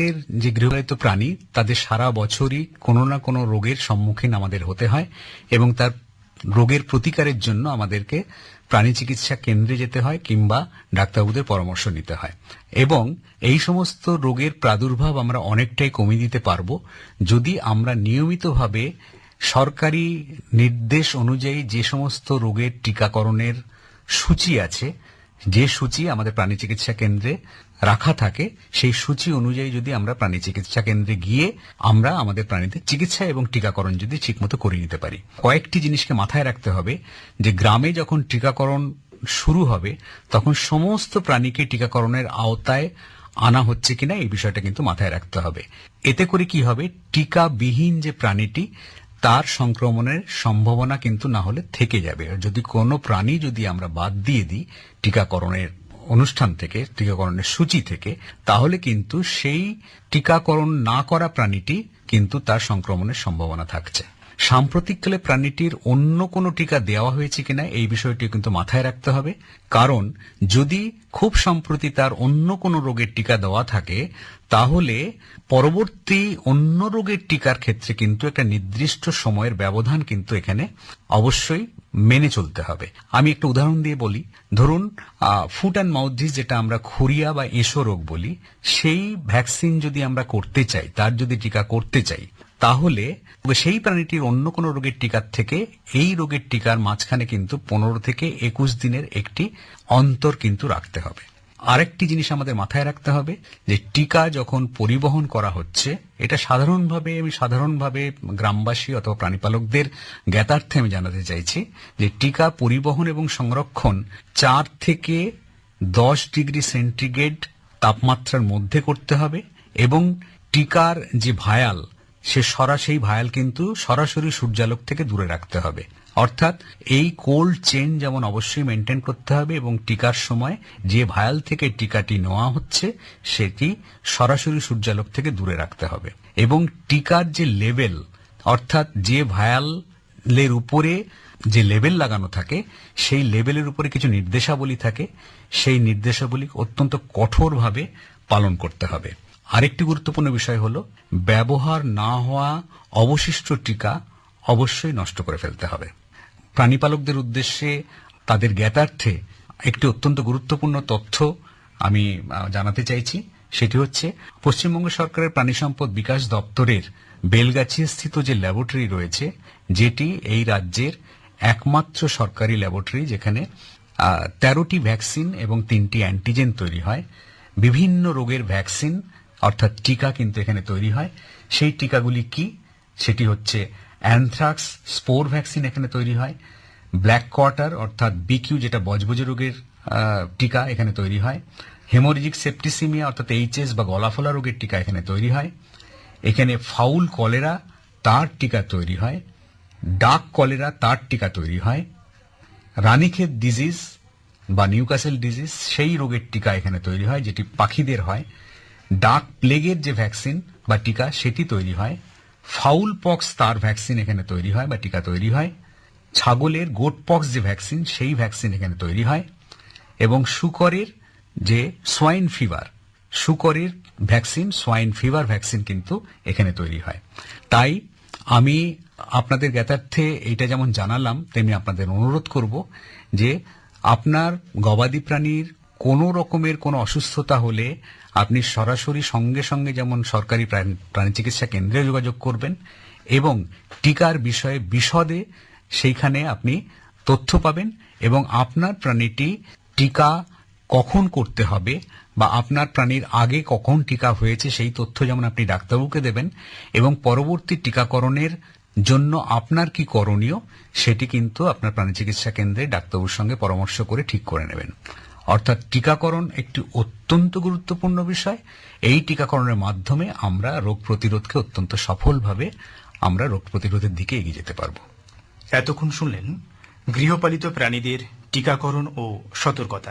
আমাদের যে গৃহপালিত প্রাণী, তাদের সারা বছরই কোনো না কোনো রোগের সম্মুখীন আমাদের হতে হয় এবং তার রোগের প্রতিকারের জন্য আমাদেরকে প্রাণী চিকিৎসা কেন্দ্রে যেতে হয় কিংবা ডাক্তারবাবুদের পরামর্শ নিতে হয়। এবং এই সমস্ত রোগের প্রাদুর্ভাব আমরা অনেকটাই কমিয়ে দিতে পারব যদি আমরা নিয়মিতভাবে সরকারি নির্দেশ অনুযায়ী যে সমস্ত রোগের টিকাকরণের সূচি আছে যে সূচি আমাদের প্রাণী চিকিৎসা কেন্দ্রে রাখা থাকে, সেই সূচি অনুযায়ী যদি আমরা প্রাণী চিকিৎসা কেন্দ্রে গিয়ে আমরা আমাদের প্রাণীদের চিকিৎসা এবং টিকাকরণ যদি ঠিকমতো করে নিতে পারি। কয়েকটি জিনিসকে মাথায় রাখতে হবে যে গ্রামে যখন টিকাকরণ শুরু হবে, তখন সমস্ত প্রাণীকে টিকাকরণের আওতায় আনা হচ্ছে কিনা এই বিষয়টা কিন্তু মাথায় রাখতে হবে। এতে করে কি হবে? টিকাবিহীন যে প্রাণীটি তার সংক্রমণের সম্ভাবনা কিন্তু না হলে থেকে যাবে। যদি কোনো প্রাণী যদি আমরা বাদ দিয়ে দিই টিকাকরণের অনুষ্ঠান থেকে, টিকাকরণের সূচি থেকে, তাহলে কিন্তু সেই টিকাকরণ না করা প্রাণীটি কিন্তু তার সংক্রমণের সম্ভাবনা থাকছে। সাম্প্রতিককালে প্রাণীটির অন্য কোনো টিকা দেওয়া হয়েছে কিনা এই বিষয়টি কিন্তু মাথায় রাখতে হবে। কারণ যদি খুব সম্প্রতি তার অন্য কোনো রোগের টিকা দেওয়া থাকে, তাহলে পরবর্তী অন্য রোগের টিকার ক্ষেত্রে কিন্তু একটা নির্দিষ্ট সময়ের ব্যবধান কিন্তু এখানে অবশ্যই মেনে চলতে হবে। আমি একটা উদাহরণ দিয়ে বলি। ধরুন ফুট অ্যান্ড মাউথ ডিস যেটা আমরা খুরিয়া বা এসো রোগ বলি, সেই ভ্যাকসিন যদি আমরা করতে চাই, তার যদি টিকা করতে চাই তাহলে সেই প্রাণীটির অন্য কোনো রোগের টিকার থেকে এই রোগের টিকার মাঝখানে কিন্তু পনেরো থেকে একুশ দিনের একটি অন্তর কিন্তু রাখতে হবে। আরেকটি জিনিস আমাদের মাথায় রাখতে হবে যে টিকা যখন পরিবহন করা হচ্ছে, এটা সাধারণভাবে আমি সাধারণভাবে গ্রামবাসী অথবা প্রাণীপালকদের জ্ঞাতার্থে আমি জানাতে চাইছি যে টিকা পরিবহন এবং সংরক্ষণ চার থেকে দশ ডিগ্রি সেন্টিগ্রেড তাপমাত্রার মধ্যে করতে হবে এবং টিকার যে ভায়াল সে সরাসরি ভায়াল কিন্তু সরাসরি সূর্যালোক থেকে দূরে রাখতে হবে। অর্থাৎ এই কোল্ড চেন যেমন অবশ্যই মেনটেন করতে হবে এবং টিকার সময় যে ভায়াল থেকে টিকাটি নেওয়া হচ্ছে, সেটি সরাসরি সূর্যালোক থেকে দূরে রাখতে হবে। এবং টিকার যে লেভেল অর্থাৎ যে ভায়ালের উপরে যে লেবেল লাগানো থাকে, সেই লেবেলের উপরে কিছু নির্দেশাবলী থাকে। সেই নির্দেশাবলী অত্যন্ত কঠোরভাবে পালন করতে হবে। আরেকটি গুরুত্বপূর্ণ বিষয় হলো, ব্যবহার না হওয়া অবশিষ্ট টিকা অবশ্যই নষ্ট করে ফেলতে হবে। প্রাণীপালকদের উদ্দেশ্যে তাদের জ্ঞাতার্থে একটি অত্যন্ত গুরুত্বপূর্ণ তথ্য আমি জানাতে চাইছি। সেটি হচ্ছে, পশ্চিমবঙ্গ সরকারের প্রাণী সম্পদ বিকাশ দপ্তরের বেলগাছি স্থিত যে ল্যাবরেটরি রয়েছে, যেটি এই রাজ্যের একমাত্র সরকারি ল্যাবরেটরি যেখানে তেরোটি ভ্যাকসিন এবং তিনটি অ্যান্টিজেন তৈরি হয়। বিভিন্ন রোগের ভ্যাকসিন অর্থাৎ টিকা কিন্তু এখানে তৈরি হয়। সেই টিকাগুলি কি? সেটি হচ্ছে অ্যানথ্রাক্স স্পোর ভ্যাকসিন এখানে তৈরি হয়। ব্ল্যাক কোয়ার্টার অর্থাৎ বিকিউ যেটা বজবজ রোগের টিকা এখানে তৈরি হয়। হেমোরিজিক সেপ্টিসিমিয়া অর্থাৎ এইচএস বা গলাফলা রোগের টিকা এখানে তৈরি হয়। এখানে ফাউল কলেরা তার টিকা তৈরি হয়। ডাক কলেরা তার টিকা তৈরি হয়। রানীক্ষেত ডিজিজ বা নিউকাসেল ডিজিজ সেই রোগের টিকা এখানে তৈরি হয়, যেটি পাখিদের হয়। ডাক প্লেগের যে ভ্যাকসিন বা টিকা, সেটি তৈরি হয়। ফাউল পক্স তার ভ্যাকসিন এখানে তৈরি হয় বা টিকা তৈরি হয়। ছাগলের গোট পক্স যে ভ্যাকসিন, সেই ভ্যাকসিন এখানে তৈরি হয়। এবং শুকরের যে সোয়াইন ফিভার শুকরের ভ্যাকসিন সোয়াইন ফিভার ভ্যাকসিন কিন্তু এখানে তৈরি হয়। তাই আমি আপনাদের জ্ঞাতার্থে এটা যেমন জানালাম, তেমনি আপনাদের অনুরোধ করব যে আপনার গবাদি প্রাণীর কোনো রকমের কোনো অসুস্থতা হলে আপনি সরাসরি সঙ্গে সঙ্গে যেমন সরকারি প্রাণ- চিকিৎসা কেন্দ্রে যোগাযোগ করবেন এবং টিকার বিষয়ে বিশদে সেইখানে আপনি তথ্য পাবেন এবং আপনার প্রাণীটি টিকা কখন করতে হবে বা আপনার প্রাণীর আগে কখন টিকা হয়েছে সেই তথ্য যেমন আপনি ডাক্তারবাবুকে দেবেন এবং পরবর্তী টিকাকরণের জন্য আপনার কি করণীয় সেটি কিন্তু আপনার প্রাণী চিকিৎসা কেন্দ্রে ডাক্তারবাবুর সঙ্গে পরামর্শ করে ঠিক করে নেবেন। অর্থাৎ টিকাকরণ একটি অত্যন্ত গুরুত্বপূর্ণ বিষয়। এই টিকাকরণের মাধ্যমে আমরা রোগ প্রতিরোধকে অত্যন্ত সফলভাবে আমরা রোগ প্রতিরোধের দিকে এগিয়ে যেতে পারব। এতক্ষণ শুনলেন গৃহপালিত প্রাণীদের টিকাকরণ ও সতর্কতা।